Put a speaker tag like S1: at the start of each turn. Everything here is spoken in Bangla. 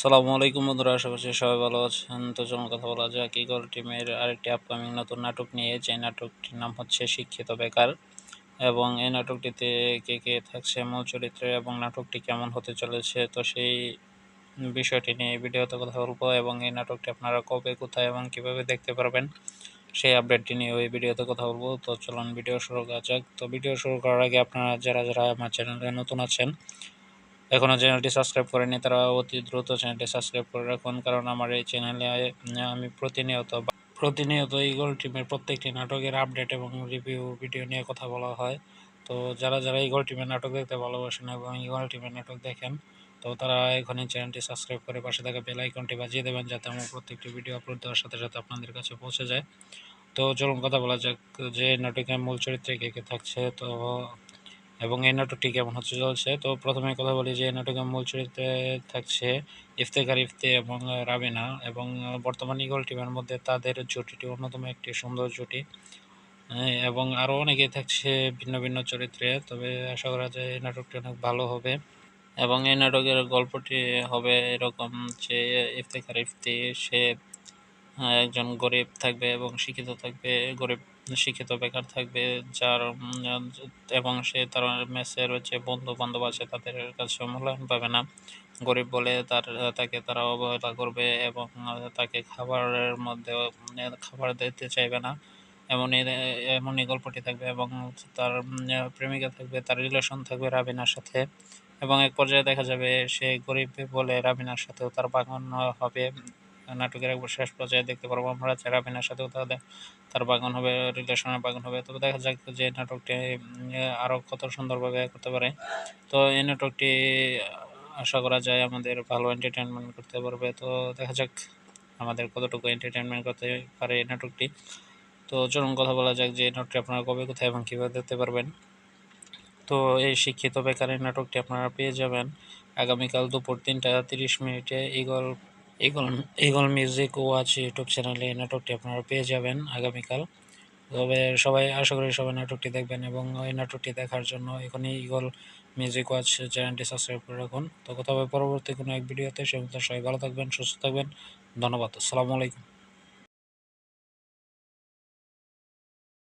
S1: সালামু আলাইকুম বন্ধুরা, আশা করছি সবাই ভালো আছেন। তো চলুন কথা বলা যাক ইগল টিমের আরেকটি আপকামিং নতুন নাটক নিয়ে। যে নাটকটির নাম হচ্ছে শিক্ষিত বেকার এবং এই নাটকটিতে কে কে থাকছে, মূল চরিত্রে এবং নাটকটি কেমন হতে চলেছে, তো সেই বিষয়টি নিয়ে ভিডিওতে কথা বলব এবং এই নাটকটি আপনারা কবে, কোথায় এবং কীভাবে দেখতে পারবেন সেই আপডেটটি নিয়ে ওই ভিডিওতে কথা বলব। তো চলুন ভিডিও শুরু করা যাক। তো ভিডিও শুরু করার আগে আপনারা যারা যারা আমার চ্যানেলে নতুন আছেন এখনও চ্যানেলটি সাবস্ক্রাইব করেনি তারা অতি দ্রুত চ্যানেলটি সাবস্ক্রাইব করে রাখুন, কারণ আমার এই চ্যানেলে আমি প্রতিনিয়ত প্রতিনিয়ত ইগল টিমের প্রত্যেকটি নাটকের আপডেট এবং রিভিউ, ভিডিও নিয়ে কথা বলা হয়। তো যারা যারা ইগল টিমের নাটক দেখতে ভালোবাসেন এবং ইগল টিমের নাটক দেখেন, তো তারা এখনই চ্যানেলটি সাবস্ক্রাইব করে পাশে থাকা বেল আইকনটি বাজিয়ে দেবেন যাতে আমার প্রত্যেকটি ভিডিও আপলোড দেওয়ার সাথে সাথে আপনাদের কাছে পৌঁছে যায়। তো চলুন কথা বলা যাক যে নাটকের মূল চরিত্রে কে কে থাকছে। তো এবং এই নাটকটি কেমন হচ্ছে চলছে? তো প্রথমে কথা বলি যে, এই নাটকের মূল চরিত্রে থাকছে ইফতেখার ইফতে এবং রাবিনা এবং বর্তমান ইগল টিমের মধ্যে তাদের জুটিটি অন্যতম একটি সুন্দর জুটি। এবং আরও অনেকেই থাকছে ভিন্ন ভিন্ন চরিত্রে, তবে আশা করা যায় এই নাটকটি অনেক ভালো হবে। এবং এই নাটকের গল্পটি হবে এরকম যে, ইফতেখার ইফতি, সে একজন গরিব থাকবে এবং শিক্ষিত থাকবে, গরিব শিক্ষিত বেকার থাকবে, যার এবং সে তার মেসের যে বন্ধু বান্ধব আছে তাদের কাছে মূল্যায়ন পাবে না। গরিব বলে তার, তাকে তারা অবহেলা করবে এবং তাকে খাবারের মধ্যে, খাবার দিতে চাইবে না। এমনই এমনই গল্পটি থাকবে এবং তার, প্রেমিকা থাকবে, তার রিলেশন থাকবে রাবিনার সাথে। এবং এক পর্যায়ে দেখা যাবে সে গরিব বলে রাবিনার সাথেও তার বাগান হবে। নাটকের একবার শেষ পর্যায়ে দেখতে পারব আমরা। চেরাবিনের সাথেও তাদের তার বাগান হবে, রিলেশনের বাগান হবে। তবে দেখা যাক যে নাটকটি আরও কত সুন্দরভাবে করতে পারে। তো এই নাটকটি আশা করা যায় আমাদের ভালো এন্টারটেনমেন্ট করতে পারবে। তো দেখা যাক আমাদের কতটুকু এন্টারটেনমেন্ট করতে পারে এই নাটকটি। তো চলুন কথা বলা যাক যে নাটকটি আপনারা কবে, কোথায় এবং কীভাবে দেখতে পারবেন। তো এই শিক্ষিত বেকারের নাটকটি আপনারা পেয়ে যাবেন আগামীকাল দুপুর তিনটা তিরিশ মিনিটে eagle eagle eagle music watch YouTube চ্যানেলে এই নাটকটি আপনারা পেয়ে যাবেন আগামীকাল। তবে সবাই আশা করি সবাই নাটকটি দেখবেন এবং ওই নাটকটি দেখার জন্য এখনই ইগল মিউজিক ওয়াচ চ্যানেলটি সাবস্ক্রাইব করে রাখুন। তো কথা পরবর্তী কোনো এক ভিডিওতে। সে সবাই ভালো থাকবেন, সুস্থ থাকবেন। ধন্যবাদ। আসসালামু আলাইকুম।